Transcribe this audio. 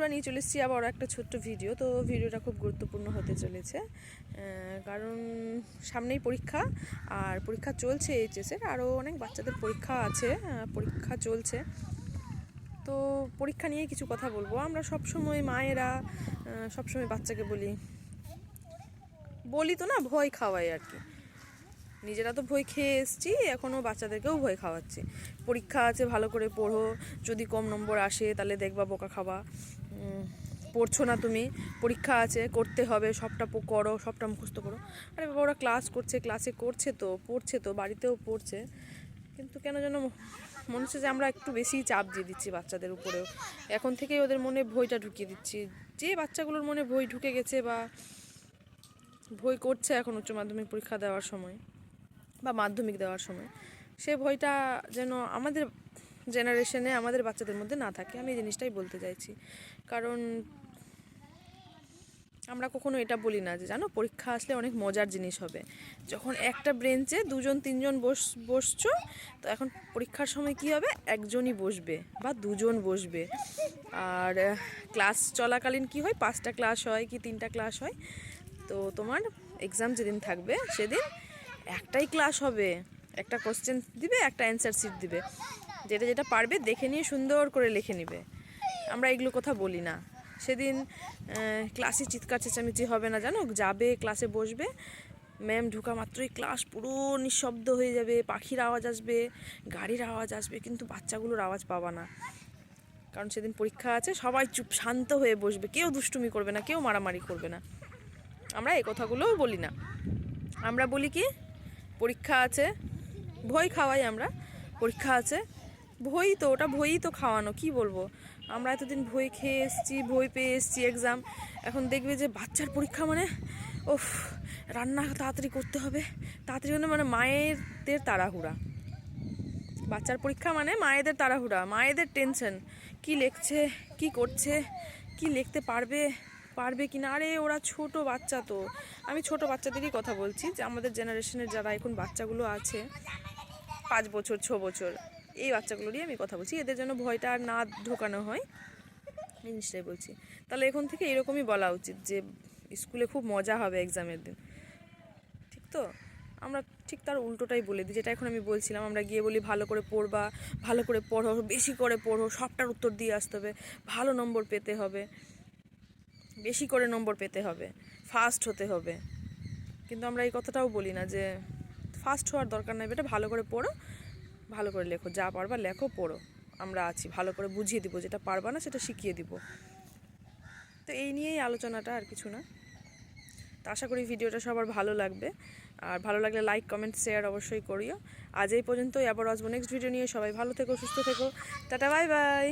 আমরা নিয়ে চলে এসেছি আবার একটা ছোট্ট ভিডিও তো ভিডিওটা খুব গুরুত্বপূর্ণ হতে চলেছে। কারণ সামনেই পরীক্ষা, আর পরীক্ষা চলছে এইচএসের আরও অনেক বাচ্চাদের পরীক্ষা আছে পরীক্ষা চলছে। তো পরীক্ষা নিয়ে কিছু কথা বলব। আমরা সব সময় মায়েরা সব সময় বাচ্চাকে বলি বলি তো না, ভয় খাওয়াই আর কি। নিজেরা তো ভয় খেয়ে এসছি এখনও বাচ্চাদেরকেও ভয় খাওয়াচ্ছি। পরীক্ষা আছে, ভালো করে পড়ো, যদি কম নম্বর আসে তাহলে দেখবা, বোকা খাওয়া পড়ছো না তুমি, পরীক্ষা আছে, করতে হবে, সবটা করো, সবটা মুখস্থ করো। আরে বাবা, ওরা ক্লাস করছে, ক্লাসে করছে তো, পড়ছে তো, বাড়িতেও পড়ছে। কিন্তু কেন যেন মনে হচ্ছে যে আমরা একটু বেশি চাপ দিয়ে দিচ্ছি বাচ্চাদের উপরেও। এখন থেকেই ওদের মনে ভয়টা ঢুকিয়ে দিচ্ছি। যে বাচ্চাগুলোর মনে ভয় ঢুকে গেছে বা ভয় করছে এখন উচ্চ মাধ্যমিক পরীক্ষা দেওয়ার সময় বা মাধ্যমিক দেওয়ার সময়, সে ভয়টা যেন আমাদের জেনারেশনে আমাদের বাচ্চাদের মধ্যে না থাকে। আমি এই জিনিসটাই বলতে চাইছি। কারণ আমরা কখনো এটা বলি না যে, জানো, পরীক্ষা আসলে অনেক মজার জিনিস হবে। যখন একটা ব্রেঞ্চে দুজন, তিনজন বস, বসছো, তো এখন পরীক্ষার সময় কি হবে? একজনই বসবে বা দুজন বসবে। আর ক্লাস চলাকালীন কি হয়? পাঁচটা ক্লাস হয় কি তিনটা ক্লাস হয়? তো তোমার এক্সাম যেদিন থাকবে, সেদিন একটাই ক্লাস হবে। একটা কোশ্চেন দিবে, একটা অ্যান্সার সিট দিবে। যেটা যেটা পারবে দেখে নিয়ে সুন্দর করে লিখে নিবে। আমরা এগুলো কথা বলি না। সেদিন ক্লাসে চিৎকার চেঁচামেচি হবে না, জানো? যাবে, ক্লাসে বসবে। ম্যাম ঢুকা মাত্রই ক্লাস পুরো নিঃশব্দ হয়ে যাবে, পাখির আওয়াজ আসবে, গাড়ির আওয়াজ আসবে, কিন্তু বাচ্চাগুলোর আওয়াজ পাবা না। কারণ সেদিন পরীক্ষা আছে, সবাই চুপ শান্ত হয়ে বসবে। কেউ দুষ্টুমি করবে না, কেউ মারামারি করবে না। আমরা এই কথাগুলোও বলি না। আমরা বলি কি? পরীক্ষা আছে, ভয় খাওয়াই আমরা। পরীক্ষা আছে ভয়ই তো, ওটা ভই তো খাওয়ানো, কি বলব? আমরা এতদিন ভই খেয়ে এসেছি ভই পেয়ে এসেছি এক্সাম এখন দেখবে যে বাচ্চার পরীক্ষা মানে ওফ, রান্না তাড়াতাড়ি করতে হবে। তাড়াতাড়ি মানে মানে মায়েদের তাড়াহুড়া। বাচ্চার পরীক্ষা মানে মায়েদের তাড়াহুড়া, মায়েদের টেনশন কি লিখছে, কি করছে, কি লিখতে পারবে পারবে কি না? আরে, ওরা ছোট বাচ্চা তো। আমি ছোট বাচ্চাদেরই কথা বলছি যে, আমাদের জেনারেশনের যারা এখন বাচ্চাগুলো আছে, পাঁচ বছর, ছ বছর এই বাচ্চাগুলোরই আমি কথা বলছি। এদের জন্য ভয়টা আর না ঢোকানো হয়, এই জিনিসটাই বলছি। তাহলে এখন থেকে এরকমই বলা উচিত যে, স্কুলে খুব মজা হবে এক্সামের দিন। ঠিক তো? আমরা ঠিক তার উল্টোটাই বলে দিই, যেটা এখন আমি বলছিলাম। আমরা গিয়ে বলি, ভালো করে পড়বা, ভালো করে পড়ো, বেশি করে পড়ো, সবটার উত্তর দিয়ে আসতে হবে। ভালো নম্বর পেতে হবে, বেশি করে নম্বর পেতে হবে ফার্স্ট হতে হবে। কিন্তু আমরা এই কথাটাও বলি না যে ফার্স্ট হওয়ার দরকার নাই বেটা, ভালো করে পড়ো ভালো করে লেখো, যা পারবা লেখো, পড়ো। আমরা আছি, ভালো করে বুঝিয়ে দিব, যেটা পারবা না সেটা শিখিয়ে দিব। তো এই নিয়েই আলোচনাটা আর কিছু না। তো আশা করি ভিডিওটা সবার ভালো লাগবে। আর ভালো লাগলে লাইক, কমেন্ট, শেয়ার অবশ্যই করিও। আজ এই পর্যন্তই, আবার আসব নেক্সট ভিডিও নিয়ে। সবাই ভালো থেকো, সুস্থ থেকো। Tata, bye bye.